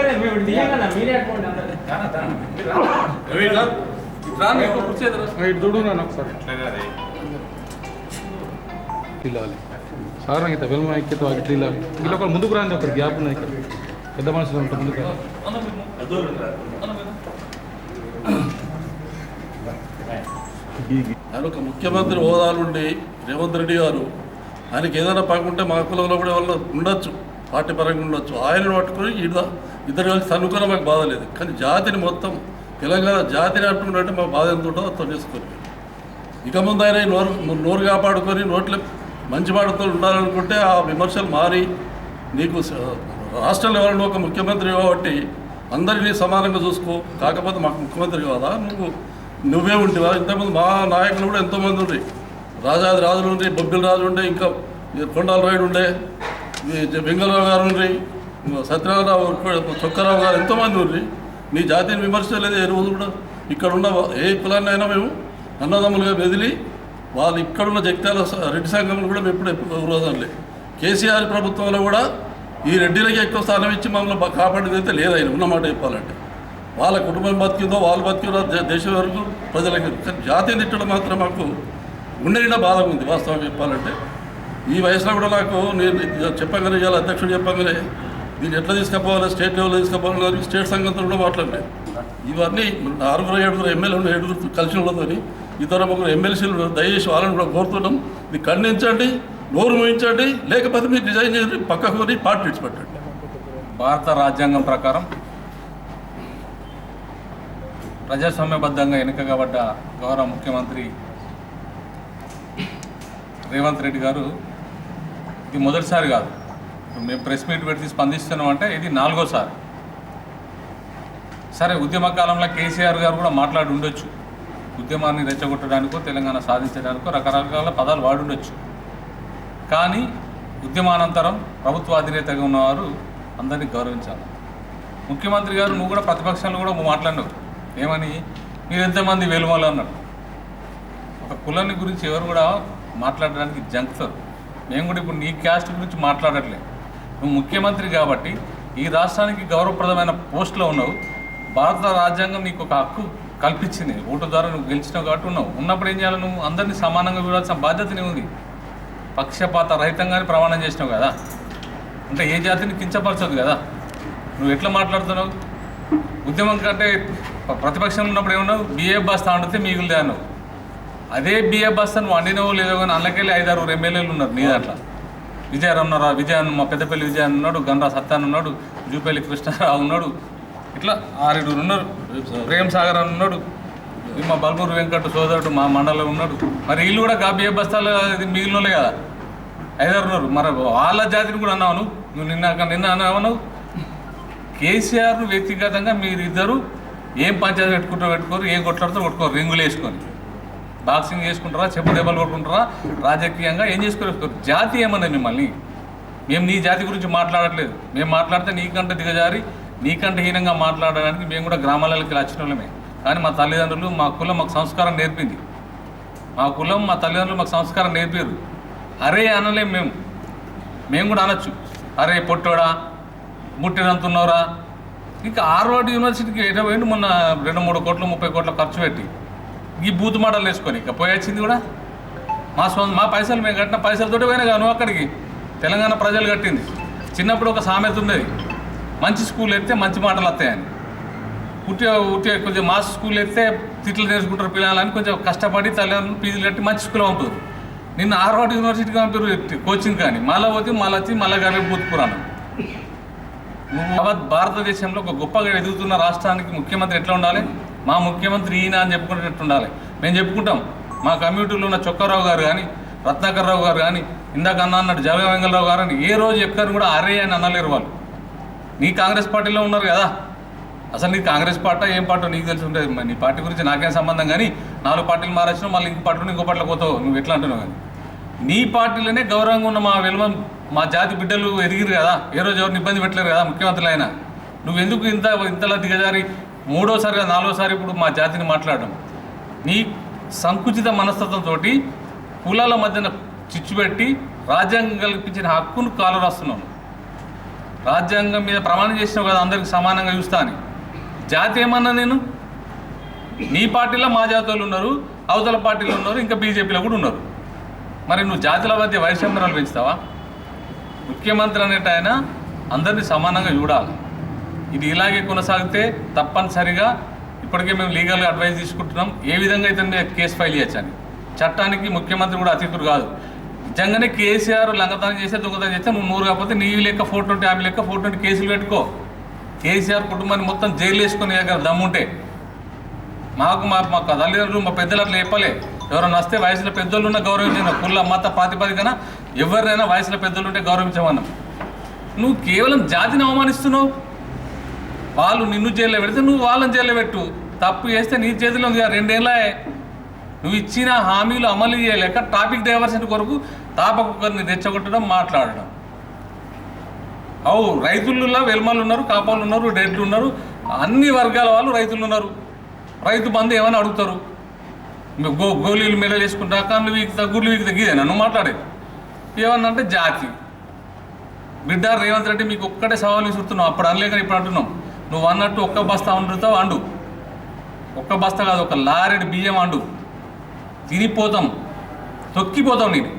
మీరే మేము దిగాం కదా మీరే అటువంటి అందరూ ఇటు చూడు నన్ను ఒకసారి. ఇల్లాలి. సార్ ఇంత వెల్మ ఎక్కితే ఇట్లా ఇల్లాలి. ఇలా ఒక ముందుకు రాండి ఒక గ్యాప్ ఉన్నది ఇక్కడ. పెద్ద మనుషులు ఉంటారు ముందుకు. ఆయన ఒక ముఖ్యమంత్రి హోదా నుండి రేవంత్ రెడ్డి గారు ఆయనకి ఏదైనా పగకుంటే మా కులంలో కూడా ఎవరు ఉండొచ్చు. పార్టీ పరంగా ఉండొచ్చు. ఆయనను పట్టుకొని ఇలా ఇద్దరు కలిసి తన్నుకున్న మాకు బాధ లేదు. కానీ జాతిని మొత్తం తెలంగాణ జాతిని అంటుకున్నట్టు మాకు బాధ ఎంత ఉంటుందో అర్థం చేసుకొని ఇక ముందు ఆయన నోరు నోరు కాపాడుకొని నోట్లో మంచి మాటతో ఉండాలనుకుంటే ఆ విమర్శలు మారి నీకు స- రాష్ట్ర లెవెల్లో ఒక ముఖ్యమంత్రి కాబట్టి అందరినీ సమానంగా చూసుకో. కాకపోతే మాకు ముఖ్యమంత్రి కాదా? నువ్వు నువ్వే ఉంటివా? ఇంతకుముందు మా నాయకులు కూడా ఎంతోమంది ఉండే. రాజాది రాజులు ఉండే బొబ్బిల రాజు ఉండే ఇంకా కొండాల రాయుడు ఉండే. బెంగళూరు గారు ఉండ్రి సత్యనారాయణరావు చొక్కరావు గారు ఎంతోమంది ఉండ్రి. నీ జాతిని విమర్శలేదు ఏ రోజు కూడా. ఇక్కడ ఉన్న ఏ కులాన్ని అయినా మేము అన్నదమ్ములుగా బెదిలి వాళ్ళు ఇక్కడున్న జగిత్యాల రెడ్డి సంఘంలో కూడా మేము ఎప్పుడు ఎప్పుడు కేసీఆర్ ప్రభుత్వంలో కూడా ఈ రెడ్డిలకి ఎక్కువ స్థానం ఇచ్చి మమ్మల్ని బ- కాపాడేది అయితే లేదు ఆయన ఉన్నమాట చెప్పాలంటే. వాళ్ళ కుటుంబం బతికిందో వాళ్ళు బతికిందో దేశం వరకు ప్రజలకి కానీ తిట్టడం మాత్రం మాకు గుండె బాధగా బాధ ఉంది వాస్తవం చెప్పాలంటే. ఈ వయసులో కూడా నాకు నేను చెప్పగానే ఇవాళ అధ్యక్షుడు చెప్పగానే దీన్ని ఎట్లా తీసుకుపోవాలి? స్టేట్ లెవెల్లో తీసుకుపోవాలి స్టేట్ సంఘంతో కూడా మాట్లాడలేదు ఇవన్నీ ఆరుగురు ఏడుగురు ఎమ్మెల్యేలు ఏడుగురు కలిసి ఉండదని ఇతర ముగ్గురు ఎమ్మెల్సీలు దయచేసి వాళ్ళని కూడా కోరుతున్నాం. ఇది ఖండించండి నోరు ముయించండి లేకపోతే మీరు డిజైన్ చేసి పక్కకు కొని పార్టీ విడిచిపెట్టండి. భారత రాజ్యాంగం ప్రకారం ప్రజాస్వామ్యబద్ధంగా ఎన్నికబడ్డ గౌరవ ముఖ్యమంత్రి రేవంత్ రెడ్డి గారు ఇది మొదటిసారి కాదు. మేము ప్రెస్ మీట్ పెట్టి స్పందిస్తున్నాం అంటే ఇది నాలుగోసారి. సరే ఉద్యమ కాలంలో కేసీఆర్ గారు కూడా మాట్లాడి ఉండొచ్చు. ఉద్యమాన్ని రెచ్చగొట్టడానికో తెలంగాణ సాధించడానికో రకరకాల పదాలు వాడి ఉండొచ్చు. కానీ ఉద్యమానంతరం ప్రభుత్వ అధినేతగా ఉన్నవారు అందరినీ గౌరవించాలి. ముఖ్యమంత్రి గారు నువ్వు కూడా ప్రతిపక్షాలు కూడా మాట్లాడినావు. ఏమని? మీరు ఎంతమంది వెలుమలు అన్నాడు ఒక కులాన్ని గురించి ఎవరు కూడా మాట్లాడడానికి జంకుతారు. మేము కూడా ఇప్పుడు నీ క్యాస్ట్ గురించి మాట్లాడట్లేదు నువ్వు ముఖ్యమంత్రి కాబట్టి ఈ రాష్ట్రానికి గౌరవప్రదమైన పోస్టులో ఉన్నావు. భారత రాజ్యాంగం నీకు ఒక హక్కు కల్పించింది. ఓటు ద్వారా నువ్వు గెలిచినావు కాబట్టి ఉన్నావు. ఉన్నప్పుడు ఏం చేయాలి నువ్వు? అందరినీ సమానంగా చూడాల్సిన బాధ్యత నీ ఉంది. పక్షపాత రహితంగానే ప్రమాణం చేసినావు కదా. అంటే ఏ జాతిని కించపరచదు కదా. నువ్వు ఎట్లా మాట్లాడుతున్నావు? ఉద్యమం కంటే ప్రతిపక్షంలో ఉన్నప్పుడు ఏమన్నావు? బిఏ బాస్ తాండితే మిగులుదే అన్నావు. అదే బిఏ బస్తాను నువ్వు వండినవో లేదో కానీ అందులోకెళ్ళి ఐదారు ఎమ్మెల్యేలు ఉన్నారు నీ దాంట్లో. విజయరావు ఉన్నారా? విజయ్ మా పెద్దపల్లి విజయ్ అని ఉన్నాడు గంగా సత్యాన్ ఉన్నాడు జూపల్లి కృష్ణారావు ఉన్నాడు. ఇట్లా ఆరుగురు ఉన్నారు. ప్రేమ్ సాగర్ అని ఉన్నాడు ఈ మా బల్మూరు వెంకట సోదరుడు మా మండలం ఉన్నాడు. మరి వీళ్ళు కూడా గా బియ్య బస్తాలు ఇది మిగిలినోళ్ళే కదా. ఐదారు ఉన్నారు. మరి వాళ్ళ జాతిని కూడా అన్నావు నువ్వు. నిన్న నిన్న అన్నావు కేసీఆర్ వ్యక్తిగతంగా మీరిద్దరు ఏం పంచాయతీ పెట్టుకుంటూ పెట్టుకోరు ఏం కొట్లాడుతూ కొట్టుకోరు రింగులు వేసుకొని. బాక్సింగ్ చేసుకుంటారా చెప్పు దెబ్బలు కొట్టుకుంటారా రాజకీయంగా ఏం చేసుకోలేదు జాతి ఏమన్నా మిమ్మల్ని? మేము నీ జాతి గురించి మాట్లాడట్లేదు. మేము మాట్లాడితే నీకంటే దిగజారి నీకంటే హీనంగా మాట్లాడడానికి మేము కూడా గ్రామాలకి వచ్చిన వాళ్ళమే కానీ మా తల్లిదండ్రులు మా కులం మాకు సంస్కారం నేర్పింది. మా కులం మా తల్లిదండ్రులు మాకు సంస్కారం నేర్పారు. అరే అనలేం మేము. మేము కూడా అనొచ్చు. అరే పొట్టోడా ముట్టినంతున్నారా ఇంకా హార్వర్డ్ యూనివర్సిటీకి ఎట పోయిండు మొన్న రెండు మూడు కోట్లు ముప్పై కోట్ల ఖర్చు పెట్టి. ఈ బూత్ మోడల్ వేసుకొని. ఇక పోయొచ్చింది కూడా. మా సొంత మా పైసలు మేము కట్టిన పైసలతోటి పోయినా కాను అక్కడికి. తెలంగాణ ప్రజలు కట్టింది. చిన్నప్పుడు ఒక సామెత ఉండేది మంచి స్కూల్ ఎత్తే మంచి మాటలు వస్తాయని. ఉట్టి ఉట్టి కొంచెం మాస్ స్కూల్ ఎత్తే తిట్లు నేర్చుకుంటారు పిల్లలని కొంచెం కష్టపడి తల్లిదండ్రులు పీజీలు కట్టి మంచి స్కూల్ పంపుతారు. నిన్న హార్వర్డ్ యూనివర్సిటీకి పంపారు కోచింగ్ కానీ. మళ్ళీ పోతే మళ్ళీ వచ్చి మళ్ళీ గారి బూత్ యావత్ భారతదేశంలో ఒక గొప్పగా ఎదుగుతున్న రాష్ట్రానికి ముఖ్యమంత్రి ఎట్లా ఉండాలి? మా ముఖ్యమంత్రి ఈయన అని చెప్పుకునేటట్టు ఉండాలి మేము చెప్పుకుంటాం మా కమ్యూనిటీలో ఉన్న చొక్కారావు గారు కానీ రత్నాకర్ రావు గారు కానీ ఇందాక అన్న అన్నట్టు జగన్ వెంగళరావు గారు అని ఏ రోజు ఎక్కరు కూడా అరే అని అనలేరు వాళ్ళు. నీ కాంగ్రెస్ పార్టీలో ఉన్నారు కదా. అసలు నీ కాంగ్రెస్ పార్టీ ఏం పార్టీ నీకు తెలిసి ఉంటుంది నీ పార్టీ గురించి నాకేం సంబంధం కానీ నాలుగు పార్టీలు మారచ్చినా మళ్ళీ ఇంకో పార్టీ ఇంకో పార్టీలో పోతావు. నువ్వు ఎట్లా అంటున్నావు కానీ నీ పార్టీలోనే గౌరవంగా ఉన్న మా విలువ మా జాతి బిడ్డలు ఎదిగిరు కదా. ఏ రోజు ఎవరిని ఇబ్బంది పెట్టలేరు కదా ముఖ్యమంత్రులు అయినా. నువ్వు ఎందుకు ఇంత ఇంతలా దిగజారి? మూడోసారిగా నాలుగోసారి ఇప్పుడు మా జాతిని మాట్లాడడం. నీ సంకుచిత మనస్తత్వంతో కులాల మధ్యన చిచ్చు పెట్టి రాజ్యాంగం కల్పించిన హక్కును కాలరాస్తున్నావు. రాజ్యాంగం మీద ప్రమాణం చేసినావు కదా అందరికి సమానంగా చూస్తా అని. జాతి ఏమన్నా నేను? నీ పార్టీలో మా జాతీయులు ఉన్నారు అవతల పార్టీలో ఉన్నారు ఇంకా బీజేపీలో కూడా ఉన్నారు. మరి నువ్వు జాతుల మధ్య వైషమ్యాలు పెంచుతావా? ముఖ్యమంత్రి అనేట ఆయన అందరినీ సమానంగా చూడాలి. ఇది ఇలాగే కొనసాగితే తప్పనిసరిగా ఇప్పటికే మేము లీగల్గా అడ్వైజ్ తీసుకుంటున్నాం. ఏ విధంగా అయితే కేసు ఫైల్ చేయొచ్చని చట్టానికి ముఖ్యమంత్రి కూడా అతిథుడు కాదు. నిజంగానే కేసీఆర్ లంగతనం చేస్తే దొంగతనం చేస్తే నువ్వు నూరు కాకపోతే నీ లెక్క ఫోర్ ట్వంటీ ఆమె లెక్క ఫోర్ ట్వంటీ కేసులు పెట్టుకో. కేసీఆర్ కుటుంబాన్ని మొత్తం జైలు వేసుకుని దగ్గర దమ్ముంటే. మాకు మా మా తల్లిదండ్రులు మా పెద్దలు అట్లా చెప్పలే. ఎవరైనా వస్తే వయసులో పెద్దోళ్ళు ఉన్న గౌరవించిన కుల మత ప్రాతిపదికన ఎవరినైనా వయసులో పెద్దలు ఉంటే గౌరవించమన్నాం నువ్వు కేవలం జాతిని అవమానిస్తున్నావు. వాళ్ళు నిన్ను జైల్లో పెడితే నువ్వు వాళ్ళని జైల్లో పెట్టు. తప్పు చేస్తే నీ చేతిలో ఉంది. కదా రెండేళ్ళే నువ్వు ఇచ్చిన హామీలు అమలు చేయలేక ట్రాఫిక్ డైవర్షన్ కొరకు తాపకొకరిని రెచ్చగొట్టడం మాట్లాడడం. అవు రైతులలో వెల్మలు ఉన్నారు కాపాలు ఉన్నారు డెడ్లు ఉన్నారు అన్ని వర్గాల వాళ్ళు రైతులు ఉన్నారు రైతు బంధు ఏమైనా అడుగుతారు? గో గోళీలు మెడలు వేసుకుంటా కళ్ళు వీకుతా గుళ్ళు వీకుతా గీదేనా నువ్వు మాట్లాడేది ఏమన్నా అంటే జాతి. బిడ్డ రేవంత్ రెడ్డి మీకు ఒక్కటే సవాల్ విసురుతున్నాం. అప్పుడు అనలేక ఇప్పుడు అంటున్నాం. నువ్వు అన్నట్టు ఒక్క బస్తా వండుతావు అండు ఒక్క బస్తా కాదు ఒక లారెడ్ బియ్యం అండు తినిపోతాం. తొక్కిపోతాం నేను.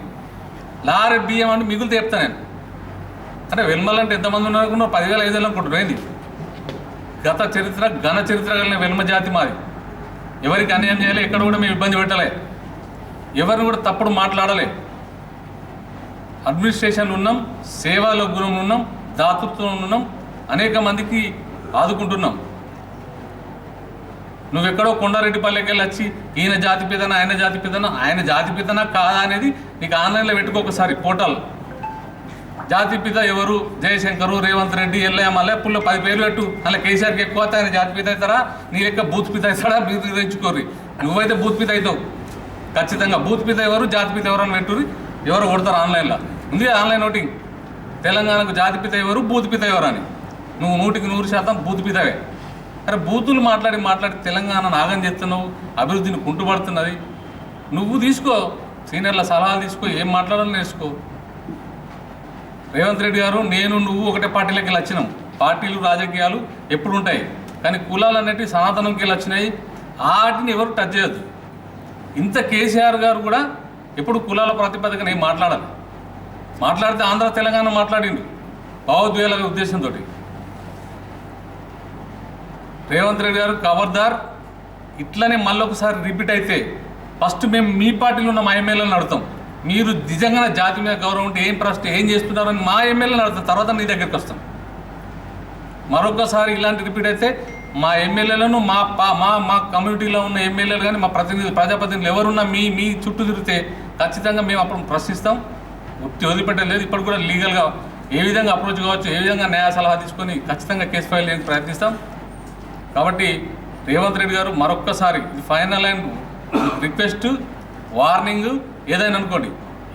లారెడ్ బియ్యం అండి మిగులు తెప్తా నేను. అంటే వెల్మలంటే ఎంతమంది ఉన్నారు అనుకున్నావు పదివేల ఐదు వేలు అనుకుంటున్నావు ఏంది? గత చరిత్ర ఘన చరిత్ర కలిగిన వెల్మ జాతి మాది. ఎవరికి అన్యాయం చేయలే ఎక్కడ కూడా మేము ఇబ్బంది పెట్టలే. ఎవరిని కూడా తప్పుడు మాట్లాడలే. అడ్మినిస్ట్రేషన్లు ఉన్నాం సేవలో గుణం ఉన్నాం దాతృత్వం ఉన్నాం. అనేక మందికి ఆదుకుంటున్నాం. నువ్వెక్కడో కొండారెడ్డిపల్లెకి వెళ్ళి వచ్చి ఈయన జాతి పిదన ఆయన జాతి పిదన ఆయన జాతి పితనా కాదా అనేది నీకు ఆన్లైన్లో పెట్టుకో ఒకసారి పోర్టల్. జాతి పిత ఎవరు? జయశంకరు రేవంత్ రెడ్డి ఎల్లయ్య మల్లె పుల్ల పది పేర్లు పెట్టు. అలా కేసీఆర్కి ఎక్కువ ఆయన జాతి పిత అవుతారా? నీ లెక్క బూత్ పిత అవుతాడా? మీరు తెచ్చుకోరు నువ్వైతే బూత్ పిత అవుతావు. ఖచ్చితంగా బూత్ పిత ఎవరు? జాతి పిత ఎవరు అని పెట్టుర్రి. ఎవరు కొడతారు ఆన్లైన్లో? ఉంది ఆన్లైన్ ఓటింగ్. తెలంగాణకు జాతి పిత ఎవరు? బూత్ పిత ఎవరు అని. నువ్వు నూటికి నూరు శాతం బూత్ అరే బూతులు మాట్లాడి మాట్లాడి తెలంగాణ నాగం చేస్తున్నావు అభివృద్ధిని కుంటుపడుతున్నది. నువ్వు తీసుకో సీనియర్ల సలహాలు తీసుకో ఏం మాట్లాడాలో నేర్చుకో. రేవంత్ రెడ్డి గారు నేను నువ్వు ఒకటే పార్టీలోకి వెళ్ళి వచ్చినాం పార్టీలు రాజకీయాలు ఎప్పుడు ఉంటాయి కానీ కులాలు అనేటివి సనాతనంకి వెళ్ళి వచ్చినాయి వాటిని ఎవరు టచ్ చేయొద్దు. ఇంత కేసీఆర్ గారు కూడా ఎప్పుడు కులాల ప్రాతిపదికన ఏం మాట్లాడాలి? మాట్లాడితే ఆంధ్ర తెలంగాణ మాట్లాడిండు. భావోద్వేగాల ఉద్దేశంతో రేవంత్ రెడ్డి గారు ఖబర్దార్ ఇట్లనే మళ్ళీ ఒకసారి రిపీట్ అయితే ఫస్ట్ మేము మీ పార్టీలో ఉన్న మా ఎమ్మెల్యేలను అడుగుతాం మీరు నిజంగా జాతి మీద గౌరవం ఉంటే ఏం ప్రశ్న ఏం చేస్తున్నారని మా ఎమ్మెల్యేలను అడుగుతాం తర్వాత నీ దగ్గరికి వస్తాం. మరొకసారి ఇలాంటి రిపీట్ అయితే మా ఎమ్మెల్యేలను మా మా మా కమ్యూనిటీలో ఉన్న ఎమ్మెల్యేలు కానీ మా ప్రతినిధి ప్రజాప్రతినిధులు ఎవరున్నా మీ మీ చుట్టూ తిరిగితే ఖచ్చితంగా మేము అప్పుడు ప్రశ్నిస్తాం. ఉత్తి వదిలిపెట్టలేదు ఇప్పుడు కూడా లీగల్గా ఏ విధంగా అప్రోచ్ కావచ్చు ఏ విధంగా న్యాయ సలహా తీసుకొని ఖచ్చితంగా కేసు ఫైల్ చేయడానికి ప్రయత్నిస్తాం. కాబట్టి రేవంత్ రెడ్డి గారు మరొక్కసారి ఫైనల్ అండ్ రిక్వెస్ట్ వార్నింగ్ ఏదైనా అనుకోండి.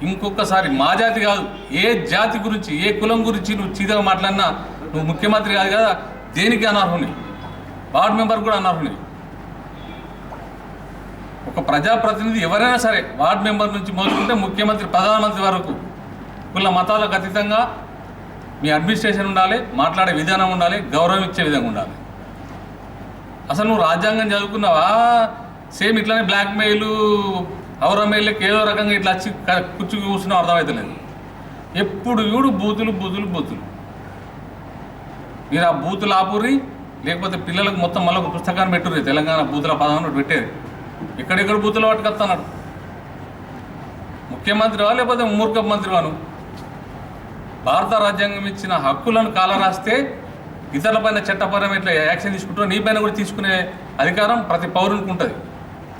ఇంకొకసారి మా జాతి కాదు ఏ జాతి గురించి ఏ కులం గురించి నువ్వు చీదగా మాట్లాడినా నువ్వు ముఖ్యమంత్రి కాదు కదా దేనికి అనర్హుని? వార్డు మెంబర్ కూడా అనర్హుని. ఒక ప్రజాప్రతినిధి ఎవరైనా సరే వార్డు మెంబర్ నుంచి మొదలుకుంటే ముఖ్యమంత్రి ప్రధానమంత్రి వరకు కుల మతాలకు అతీతంగా మీ అడ్మినిస్ట్రేషన్ ఉండాలి మాట్లాడే విధానం ఉండాలి గౌరవం ఇచ్చే విధంగా ఉండాలి. అసలు నువ్వు రాజ్యాంగం చదువుకున్నావా? సేమ్ ఇట్లానే బ్లాక్ మెయిల్ ఔరమెయిల్కి ఏదో రకంగా ఇట్లా వచ్చి కూర్చు కూర్చున్నావు అర్థమవుతలేదు ఎప్పుడు చూడు బూతులు బూతులు బూతులు. మీరు ఆ బూతులు ఆపురి లేకపోతే పిల్లలకు మొత్తం మళ్ళీ ఒక పుస్తకాన్ని పెట్టుర్రి తెలంగాణ బూతుల పదం పెట్టేది. ఎక్కడెక్కడ బూతులు పట్టుకొస్తున్నాడు ముఖ్యమంత్రివా లేకపోతే మూర్ఖ మంత్రివాను భారత రాజ్యాంగం ఇచ్చిన హక్కులను కాలరాస్తే ఇతరులపైన చట్టపరమైన ఎట్లా యాక్షన్ తీసుకుంటూ నీ పైన కూడా తీసుకునే అధికారం ప్రతి పౌరునికి ఉంటుంది.